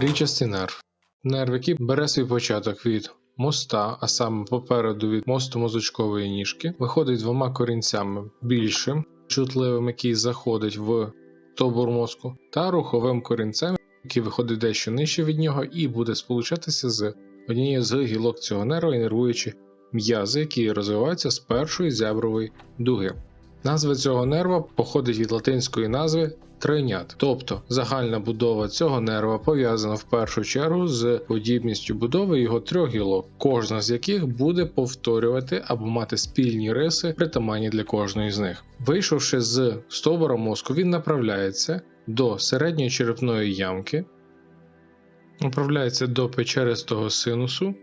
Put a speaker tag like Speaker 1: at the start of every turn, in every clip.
Speaker 1: Трійчастий нерв. Нерв, який бере свій початок від моста, а саме попереду від мосту мозочкової ніжки, виходить двома корінцями більшим, чутливим, який заходить в стовбур мозку, та руховим корінцем, який виходить дещо нижче від нього, і буде сполучатися з однією з гілок цього нерва, інервуючи м'язи, які розвиваються з першої зябрової дуги. Назва цього нерва походить від латинської назви тройнят, тобто загальна будова цього нерва пов'язана в першу чергу з подібністю будови його трьох гілок, кожна з яких буде повторювати або мати спільні риси, притаманні для кожної з них. Вийшовши з стовбура мозку, він направляється до середньої черепної ямки, направляється до печеристого синусу,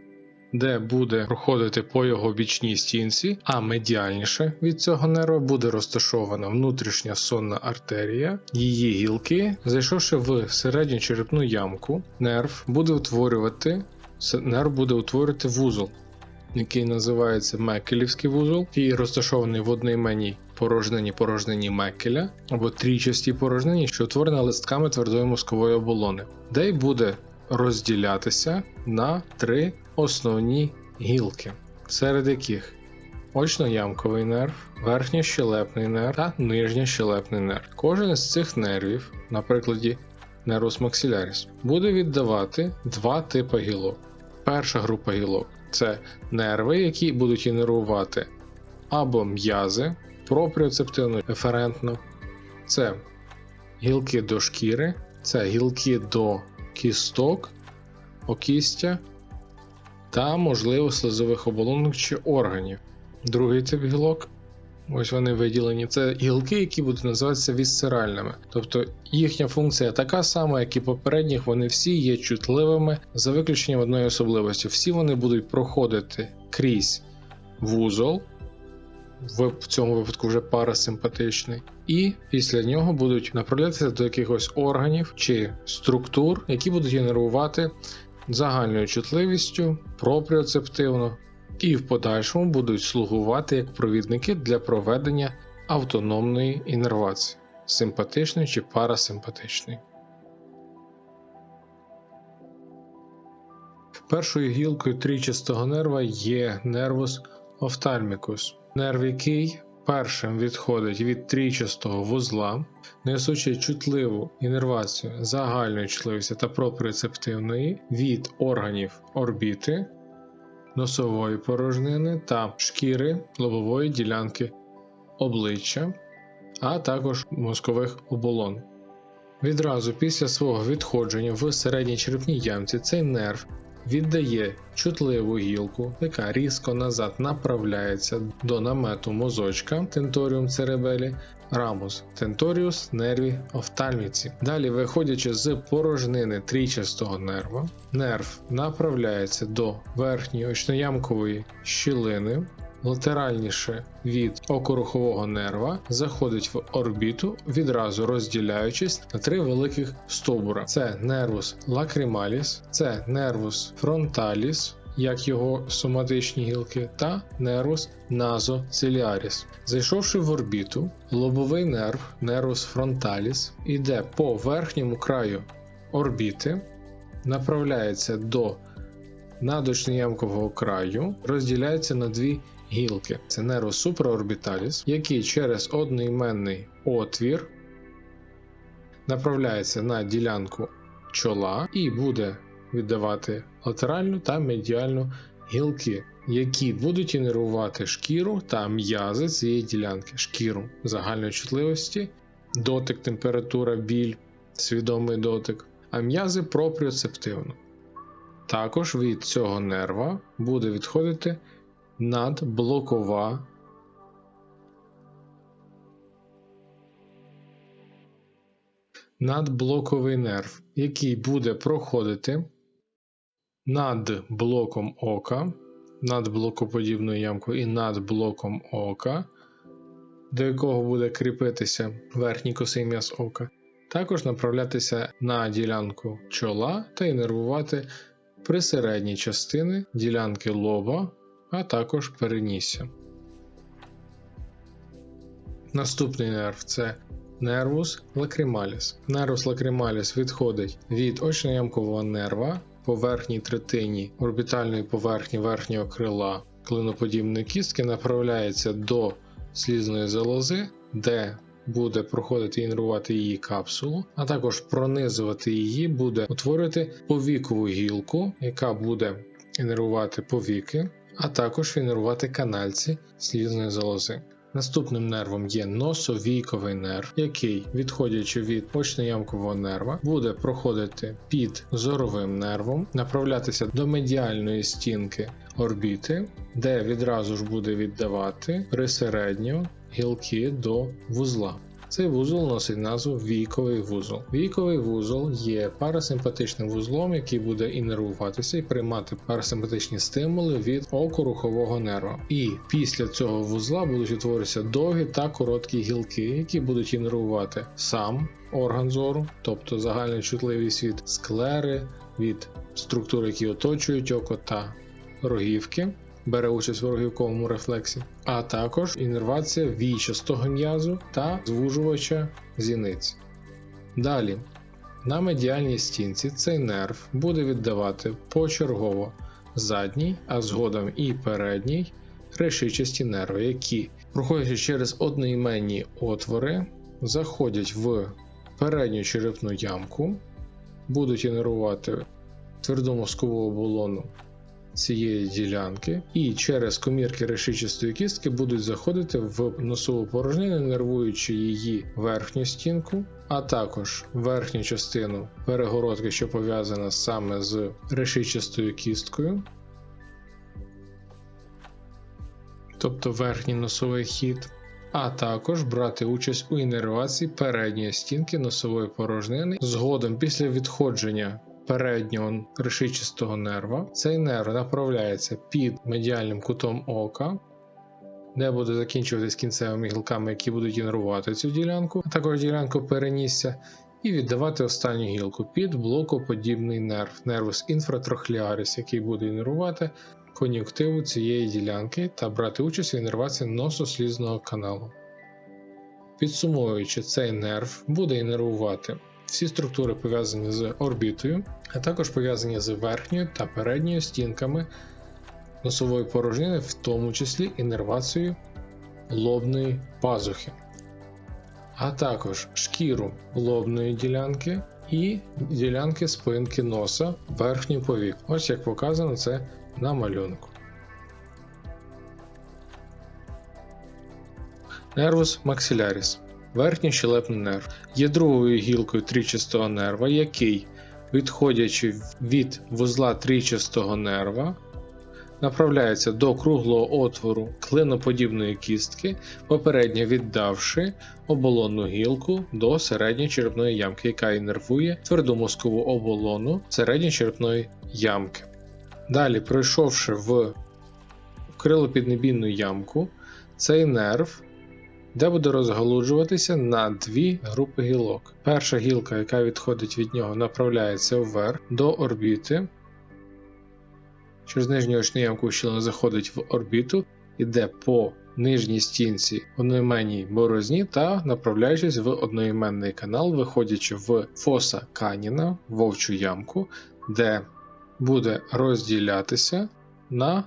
Speaker 1: де буде проходити по його бічній стінці, а медіальніше від цього нерва буде розташована внутрішня сонна артерія, її гілки, зайшовши в середню черепну ямку, нерв буде утворювати нерв буде утворювати вузол, який називається Мекелівський вузол, і розташований в одноіменній порожнині порожнині Мекеля або трійчастій порожнині, що утворена листками твердої мозкової оболони, де й буде розділятися на три основні гілки, серед яких очноямковий нерв, верхньощелепний нерв та нижньощелепний нерв. Кожен із цих нервів, на прикладі нервус максиляріс, буде віддавати два типи гілок. Перша група гілок це нерви, які будуть інервувати або м'язи пропріоцептивно еферентно, це гілки до шкіри, це гілки до кісток, окістя та, можливо, слизових оболонок чи органів. Другий тип гілок, ось вони виділені, це гілки, які будуть називатися вісцеральними. Тобто їхня функція така сама, як і попередніх, вони всі є чутливими, за виключенням одної особливості. Всі вони будуть проходити крізь вузол, в цьому випадку вже парасимпатичний, і після нього будуть направлятися до якихось органів чи структур, які будуть інервувати загальною чутливістю, пропріоцептивно, і в подальшому будуть слугувати як провідники для проведення автономної інервації, симпатичної чи парасимпатичної. Першою гілкою трійчастого нерва є нервус офтальмікус, нерв який першим відходить від трійчастого вузла, несучи чутливу інервацію загальної чутливості та пропріоцептивної від органів орбіти, носової порожнини та шкіри лобової ділянки обличчя, а також мозкових оболон. Відразу після свого відходження в середній черепній ямці цей нерв віддає чутливу гілку, яка різко назад направляється до намету мозочка тенторіум церебелі, рамус тенторіус нерві офтальміці. Далі, виходячи з порожнини трійчастого нерва, нерв направляється до верхньої очноямкової щілини. Латеральніше від окорухового нерва заходить в орбіту, відразу розділяючись на три великих стовбура: це нервус лакрималіс, це нервус фронталіс, як його соматичні гілки, та нервус назоциліаріс. Зайшовши в орбіту, лобовий нерв, нервус фронталіс, іде по верхньому краю орбіти, направляється до надочноямкового краю, розділяється на дві гілки. Це нервус суpraорбіталіс, який через одноіменний отвір направляється на ділянку чола і буде віддавати латеральну та медіальну гілки, які будуть інервувати шкіру та м'язи цієї ділянки, шкіру загальної чутливості, дотик, температура, біль, свідомий дотик, а м'язи пропріоцептивно. Також від цього нерва буде відходити надблокова надблоковий нерв, який буде проходити над блоком ока, над блокоподібною ямкою і над блоком ока, до якого буде кріпитися верхній косий м'яз ока, також направлятися на ділянку чола та інервувати присередні частини ділянки лоба, а також перенісся. Наступний нерв це Нервус лакрималіс. Нервус лакрималіс відходить від очноямкового нерва по верхній третині орбітальної поверхні верхнього крила клиноподібної кістки направляється до слізної залози, де буде проходити і інервувати її капсулу, а також пронизувати її буде утворити повікову гілку, яка буде інервувати повіки, а також інервувати канальці слізної залози. Наступним нервом є носовійковий нерв, який, відходячи від очноямкового нерва, буде проходити під зоровим нервом, направлятися до медіальної стінки орбіти, де відразу ж буде віддавати присередньо гілки до вузла. Цей вузол носить назву війковий вузол. Війковий вузол є парасимпатичним вузлом, який буде інервуватися і приймати парасимпатичні стимули від окорухового нерва. І після цього вузла будуть утворитися довгі та короткі гілки, які будуть інервувати сам орган зору, тобто загальну чутливість від склери, від структур, які оточують око та рогівки бере участь в рогівковому рефлексі, а також інервація війчастого м'язу та звужувача зіниць. Далі, на медіальній стінці цей нерв буде віддавати почергово задній, а згодом і передній решичасті нерви, які, проходячи через одноіменні отвори, заходять в передню черепну ямку, будуть інервувати тверду мозкову оболону цієї ділянки, і через комірки решичастої кістки будуть заходити в носову порожнину, нервуючи її верхню стінку, а також верхню частину перегородки, що пов'язана саме з решичастою кісткою. Тобто верхній носовий хід, а також брати участь у інервації передньої стінки носової порожнини згодом після відходження переднього решичистого нерва. Цей нерв направляється під медіальним кутом ока, де буде закінчуватись кінцевими гілками, які будуть інервувати цю ділянку, а також ділянку перенісся, і віддавати останню гілку під блокоподібний нерв, нервус інфратрохліаріс, який буде інервувати кон'юктиву цієї ділянки та брати участь в інервації носослізного каналу. Підсумовуючи, цей нерв буде інервувати всі структури пов'язані з орбітою, а також пов'язані з верхньою та передньою стінками носової порожнини, в тому числі інервацією лобної пазухи, а також шкіру лобної ділянки і ділянки спинки носа верхній повік. Ось як показано це на малюнку. Нервус максиляріс Верхній щелепний нерв є другою гілкою трічастого нерва, який, відходячи від вузла трічастого нерва, направляється до круглого отвору клиноподібної кістки, попередньо віддавши оболонну гілку до середньої черепної ямки, яка інервує тверду мозкову оболону середньої черепної ямки. Далі, пройшовши в крилопіднебінну ямку, цей нерв де буде розгалуджуватися на дві групи гілок. Перша гілка, яка відходить від нього, направляється вверх до орбіти. Через нижню очну ямку щілина заходить в орбіту, іде по нижній стінці одноіменній борозні та направляючись в одноіменний канал, виходячи в фоса Каніна, вовчу ямку, де буде розділятися на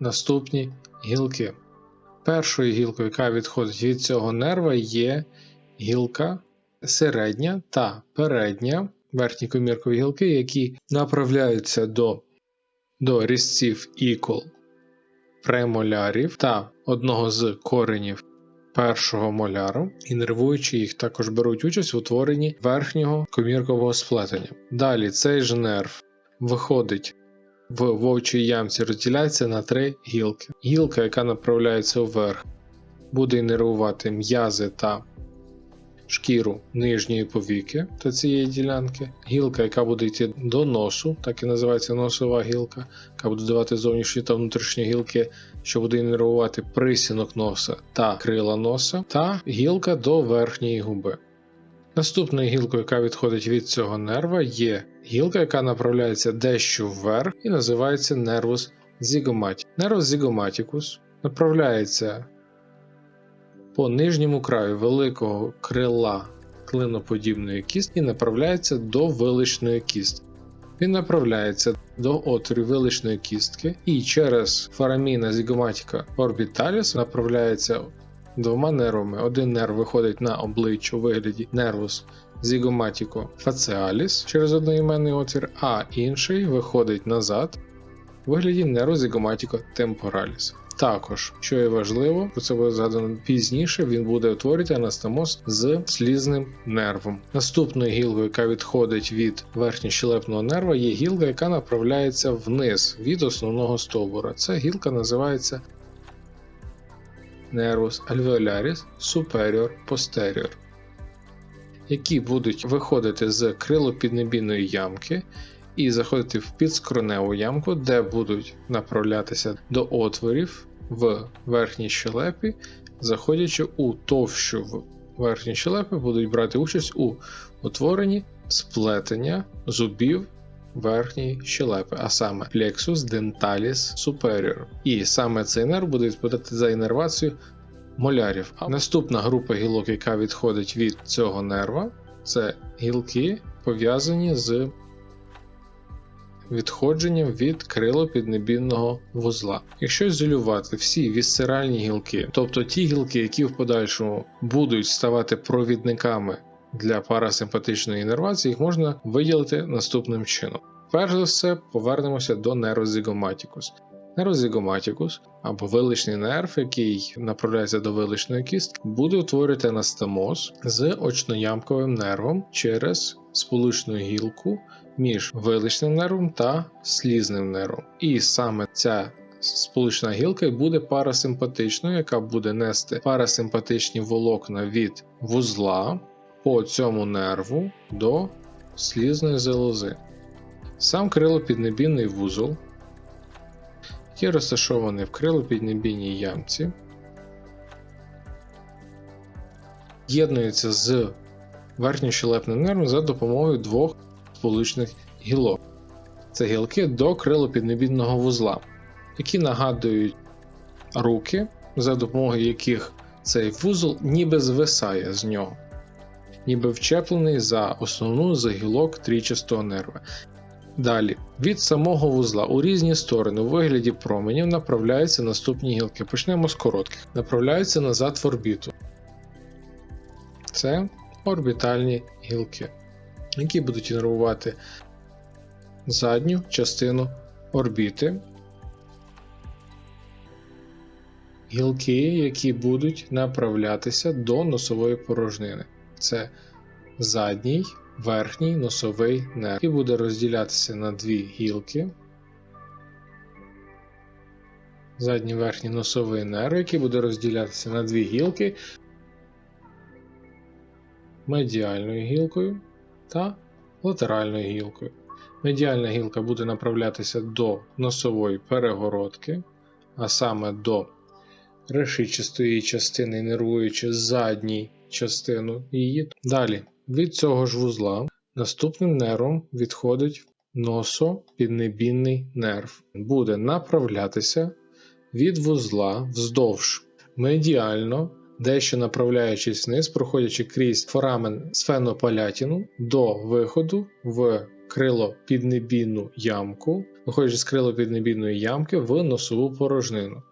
Speaker 1: наступні гілки. Першою гілкою, яка відходить від цього нерва, є гілка середня та передня верхні коміркові гілки, які направляються до до різців ікол премолярів та одного з коренів першого моляру, і нервуючи їх, також беруть участь в утворенні верхнього коміркового сплетення. Далі цей ж нерв виходить в вовчій ямці розділяється на три гілки. Гілка, яка направляється вверх, буде інервувати м'язи та шкіру нижньої повіки та цієї ділянки. Гілка, яка буде йти до носу, так і називається носова гілка, яка буде давати зовнішні та внутрішні гілки, що буде інервувати присінок носа та крила носа, та гілка до верхньої губи. Наступною гілкою, яка відходить від цього нерва, є гілка, яка направляється дещо вверх і називається нервус зігоматікус. Нервус зігоматікус направляється по нижньому краю великого крила клиноподібної кістки направляється до виличної кістки. Він направляється до отворів виличної кістки і через фараміна зігоматіка орбіталіс направляється двома нервами. Один нерв виходить на обличчя у вигляді нервус зігоматіко фаціаліс через одноіменний отвір, а інший виходить назад у вигляді нервус зігоматіко темпораліс. Також, що є важливо, про це буде згадано пізніше, він буде утворювати анастомоз з слізним нервом. Наступною гілкою, яка відходить від верхньощелепного нерва, є гілка, яка направляється вниз від основного стовбура. Ця гілка називається Nervus alveolaris superior posterior, які будуть виходити з крилопіднебійної ямки і заходити в підскроневу ямку, де будуть направлятися до отворів в верхній щелепі, заходячи у товщу в верхній щелепі, будуть брати участь у утворенні сплетення зубів верхньої щелепи, а саме plexus dentalis superior. І саме цей нерв буде відповідати за інервацію молярів. А наступна група гілок, яка відходить від цього нерва, це гілки пов'язані з відходженням від крилопіднебінного вузла. Якщо ізолювати всі вісцеральні гілки, тобто ті гілки, які в подальшому будуть ставати провідниками для парасимпатичної інервації, їх можна виділити наступним чином. Перш за все, повернемося до нейрозігоматікус. Нейрозігоматікус або виличний нерв, який направляється до виличної кістки, буде утворювати анастомоз з очноямковим нервом через сполучну гілку між виличним нервом та слізним нервом. І саме ця сполучна гілка буде парасимпатичною, яка буде нести парасимпатичні волокна від вузла по цьому нерву до слізної залози. Сам крилопіднебінний вузол, який розташований в крилопіднебійній ямці, єднується з верхньощелепним нервом за допомогою двох сполучних гілок. Це гілки до крилопіднебідного вузла, які нагадують руки, за допомогою яких цей вузол ніби звисає з нього, ніби вчеплений за основну за гілок трійчастого нерва. Далі, від самого вузла у різні сторони у вигляді променів направляються наступні гілки. Почнемо з коротких. Направляються назад в орбіту. Це орбітальні гілки, які будуть інервувати задню частину орбіти. Гілки, які будуть направлятися до носової порожнини. Це задній верхній носовий нерв, який буде розділятися на дві гілки. Задній верхній носовий нерв, який буде розділятися на дві гілки медіальною гілкою та латеральною гілкою. Медіальна гілка буде направлятися до носової перегородки, а саме до решичастої частини, нервуючи задню частину її. Далі, від цього ж вузла наступним нервом відходить носопіднебінний нерв. Буде направлятися від вузла вздовж медіально дещо направляючись вниз, проходячи крізь форамен сфенопалятіну до виходу в крилопіднебійну ямку, виходячи з крилопіднебійної ямки в носову порожнину.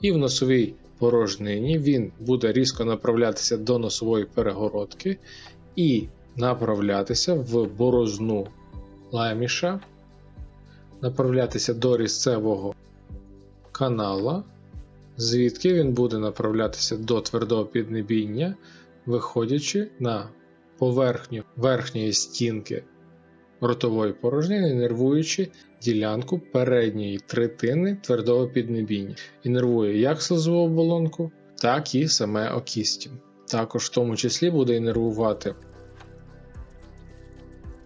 Speaker 1: І в носовій порожнині він буде різко направлятися до носової перегородки і направлятися в борозну леміша, направлятися до різцевого канала звідки він буде направлятися до твердого піднебіння, виходячи на поверхню верхньої стінки ротової порожнини, нервуючи ділянку передньої третини твердого піднебіння. І нервує як слизову оболонку, так і саме окістя. Також в тому числі буде інервувати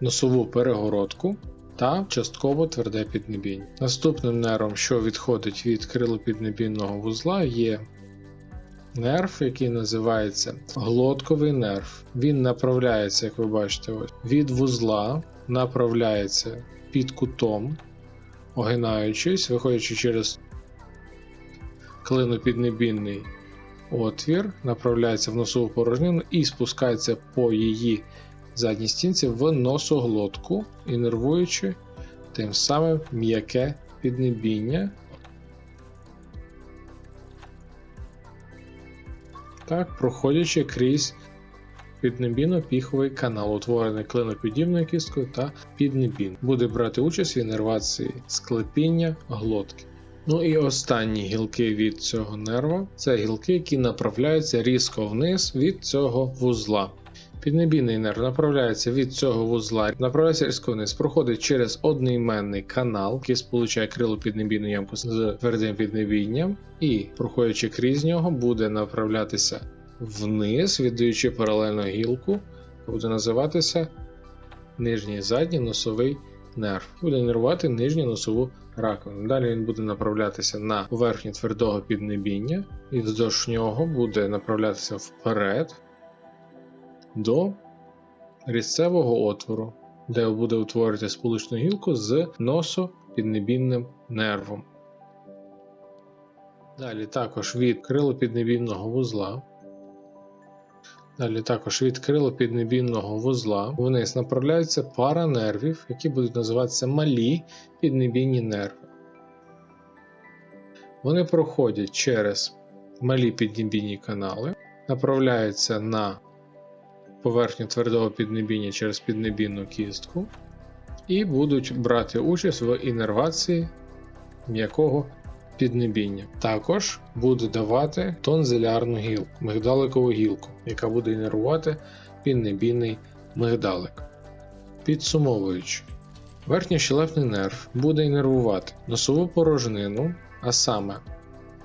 Speaker 1: носову перегородку та частково тверде піднебіння. Наступним нервом, що відходить від крилопіднебінного вузла, є нерв, який називається глотковий нерв. Він направляється, як ви бачите, від вузла, направляється під кутом, огинаючись, виходячи через клинопіднебінний отвір, направляється в носову порожнину і спускається по її задній стінці в носоглотку, інервуючи тим самим м'яке піднебіння. Так, проходячи крізь піднебінно-піховий канал, утворений клиноподібною кісткою та піднебін. Буде брати участь в інервації склепіння глотки. Ну і останні гілки від цього нерва це гілки, які направляються різко вниз від цього вузла. Піднебійний нерв направляється від цього вузла, направляється різко вниз, проходить через одноіменний канал, який сполучає крило піднебійну ямку з твердим піднебінням, і, проходячи крізь нього, буде направлятися вниз, віддаючи паралельно гілку, буде називатися нижній задній носовий нерв. Буде інервувати нижню носову раковину. Далі він буде направлятися на поверхню твердого піднебіння, і вздовж нього буде направлятися вперед до різцевого отвору, де буде утворювати сполучну гілку з носопіднебінним нервом. Далі також від крилопіднебінного вузла. Далі також від крилопіднебінного вузла вниз направляються пара нервів, які будуть називатися малі піднебінні нерви. Вони проходять через малі піднебінні канали, направляються на поверхню твердого піднебіння через піднебінну кістку і будуть брати участь в інервації м'якого піднебіння. Також буде давати тонзилярну гілку, мигдаликову гілку, яка буде інервувати піднебінний мигдалик. Підсумовуючи, верхньощелепний нерв буде інервувати носову порожнину, а саме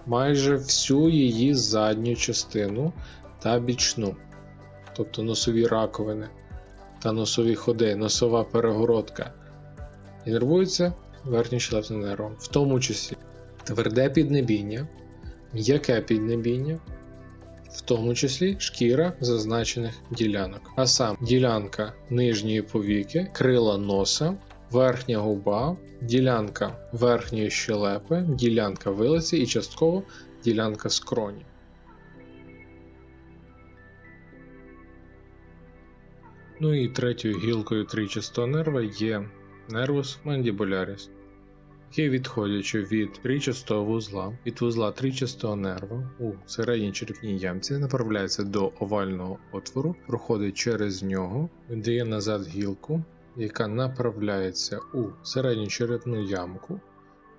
Speaker 1: майже всю її задню частину та бічну, тобто носові раковини та носові ходи, носова перегородка. Інервується верхньощелепним нервом, в тому числі тверде піднебіння, м'яке піднебіння, в тому числі шкіра зазначених ділянок. А сам ділянка нижньої повіки, крила носа, верхня губа, ділянка верхньої щелепи, ділянка вилиці і частково ділянка скроні. Ну і третьою гілкою тричастого нерва є нервус мандібуляріс відходячи від тричастого вузла, від вузла тричастого нерва у середній черепній ямці, направляється до овального отвору, проходить через нього, віддає назад гілку, яка направляється у середню черепну ямку.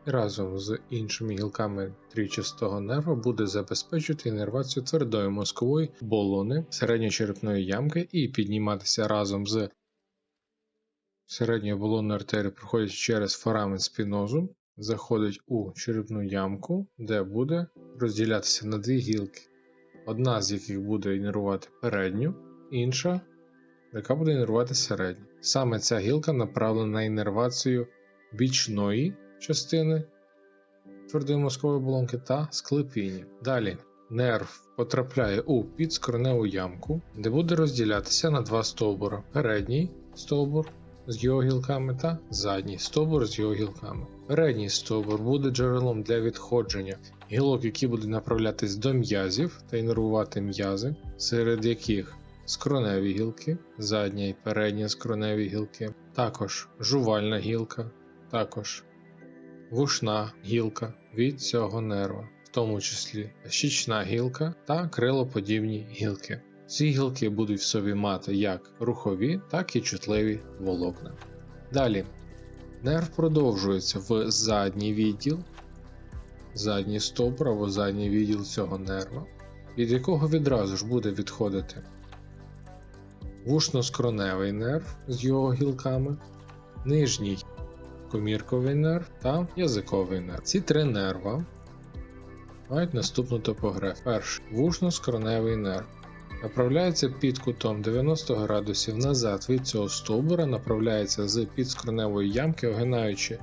Speaker 1: і Разом з іншими гілками тричастого нерва буде забезпечувати інервацію твердої мозкової болони середньочерепної ямки і підніматися разом з Середня оболонна артерія проходить через форамен спінозу, заходить у черепну ямку, де буде розділятися на дві гілки, одна з яких буде інервувати передню, інша, яка буде інервувати середню. Саме ця гілка направлена на інервацію бічної частини твердої мозкової оболонки та склепіння. Далі нерв потрапляє у підскореневу ямку, де буде розділятися на два стовбура: передній стовбур з його гілками та задній стовбур з його гілками. Передній стовбур буде джерелом для відходження гілок, які будуть направлятись до м'язів та інервувати м'язи, серед яких скроневі гілки, задня і передня скроневі гілки, також жувальна гілка, також вушна гілка від цього нерва, в тому числі щічна гілка та крилоподібні гілки. Ці гілки будуть в собі мати як рухові, так і чутливі волокна. Далі нерв продовжується в задній відділ, задній стовбур або задній відділ цього нерва, від якого відразу ж буде відходити вушно-скроневий нерв з його гілками, нижній комірковий нерв та язиковий нерв. Ці три нерва мають наступну топографію. Перший вушно-скроневий нерв. Направляється під кутом 90 градусів назад. Від цього стовбура, направляється з підскроневої ямки, огинаючи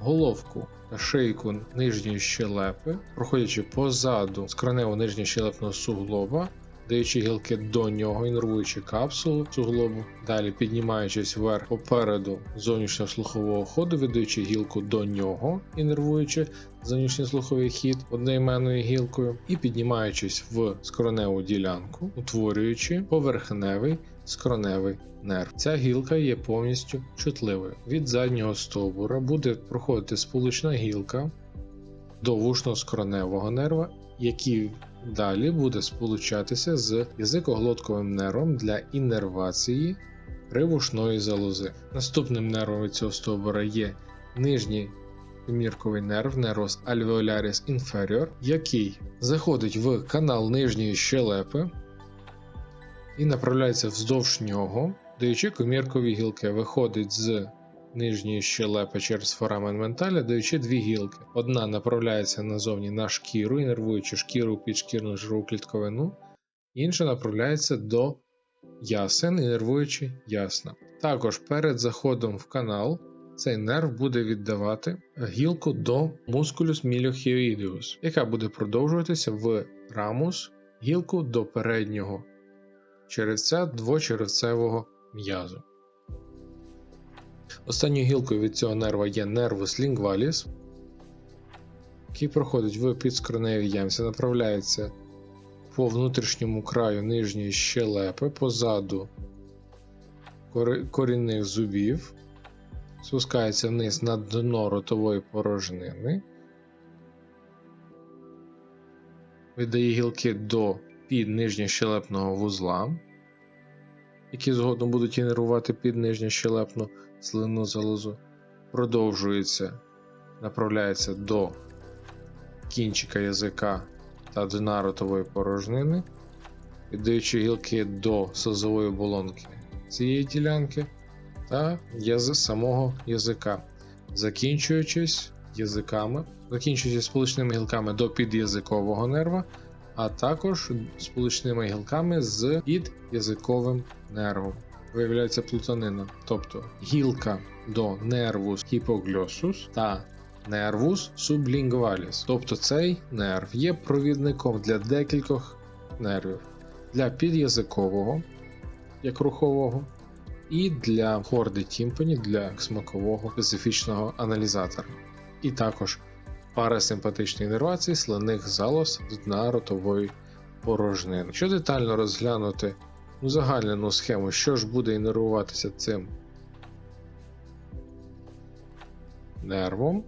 Speaker 1: головку та шийку нижньої щелепи, проходячи позаду скроневу нижньої щелепного суглоба, даючи гілки до нього, інервуючи капсулу суглобу. Далі піднімаючись вверх попереду зовнішнього слухового ходу, віддаючи гілку до нього, інервуючи зовнішній слуховий хід одноіменною гілкою, і піднімаючись в скроневу ділянку, утворюючи поверхневий скроневий нерв. Ця гілка є повністю чутливою. Від заднього стовбура буде проходити сполучна гілка до вушно-скроневого нерва, який далі буде сполучатися з язикоглотковим нервом для іннервації привушної залози. Наступним нервом від цього стовбура є нижній мірковий нерв нервус alveolaris inferior, який заходить в канал нижньої щелепи і направляється вздовж нього, даючи коміркові гілки, виходить з нижньої щелепи через форамен менталя, даючи дві гілки. Одна направляється назовні на шкіру, інервуючи шкіру підшкірну жирову клітковину, інша направляється до ясен, інервуючи ясна. Також перед заходом в канал цей нерв буде віддавати гілку до мускулюс міліохіоїдеус, яка буде продовжуватися в рамус гілку до переднього черевця двочеревцевого м'язу. Останньою гілкою від цього нерва є нервус лінгваліс, який проходить в підскроневій ямці, направляється по внутрішньому краю нижньої щелепи позаду корінних зубів, спускається вниз на дно ротової порожнини, видає гілки до під нижньощелепного вузла, які згодом будуть інервувати під нижньощелепну слинну залозу, продовжується, направляється до кінчика язика та дна ротової порожнини, віддаючи гілки до созової оболонки цієї ділянки та самого язика, закінчуючись язиками, закінчуючись сполучними гілками до під'язикового нерва, а також сполучними гілками з під'язиковим нервом. Виявляється плутанина, тобто гілка до нервус hypoglossус та нервус sublingualis. Тобто цей нерв є провідником для декількох нервів: для під'язикового, як рухового, і для хорди тімпані, для смакового специфічного аналізатора. І також парасимпатичної іннервації слинних залоз дна ротової порожнини. Якщо детально розглянути узагальнену схему, що ж буде інервуватися цим нервом,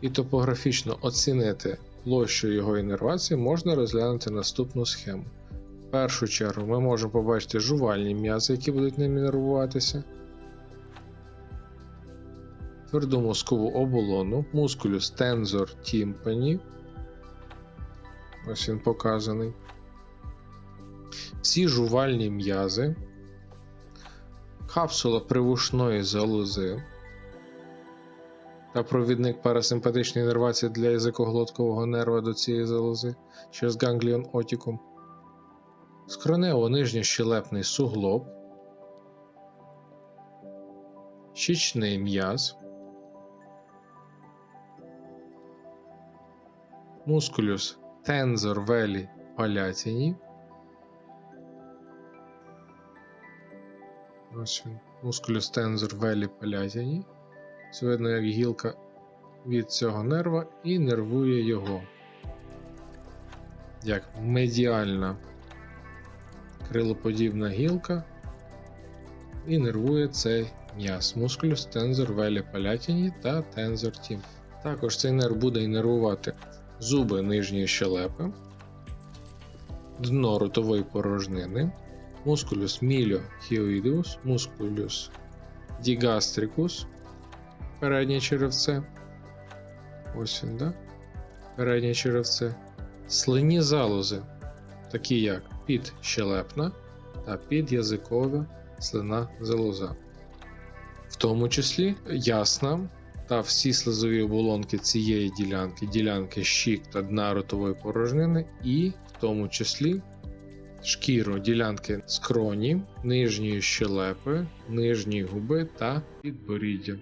Speaker 1: і топографічно оцінити площу його інервації, можна розглянути наступну схему. В першу чергу ми можемо побачити жувальні м'язи, які будуть ним інервуватися. Тверду мозкову оболону, мускулюс тензор тімпані. Ось він показаний. Всі жувальні м'язи, капсула привушної залози та провідник парасимпатичної іннервації для язикоглоткового нерва до цієї залози через гангліон отікум, скронево нижньощелепний суглоб, щічний м'яз, мускулюс тензор велі палятіні. Мускулюс тензор велі палятіні. Це видно, як гілка від цього нерва і нервує його. Як медіальна крилоподібна гілка і нервує цей м'яз. Мускулюс тензор велі палятіні та тензор тім. Також цей нерв буде інервувати зуби нижньої щелепи, дно ротової порожнини, мускулюс міліохіоїдеус, мускулюс дігастрикус, переднє черевце. Ось він, да? Переднє черевце. Слинні залози, такі як підщелепна та під'язикова слина залоза. В тому числі ясна та всі слизові оболонки цієї ділянки, ділянки щік та дна ротової порожнини, і в тому числі шкіру ділянки скроні, нижньої щелепи, нижньої губи та підборіддя.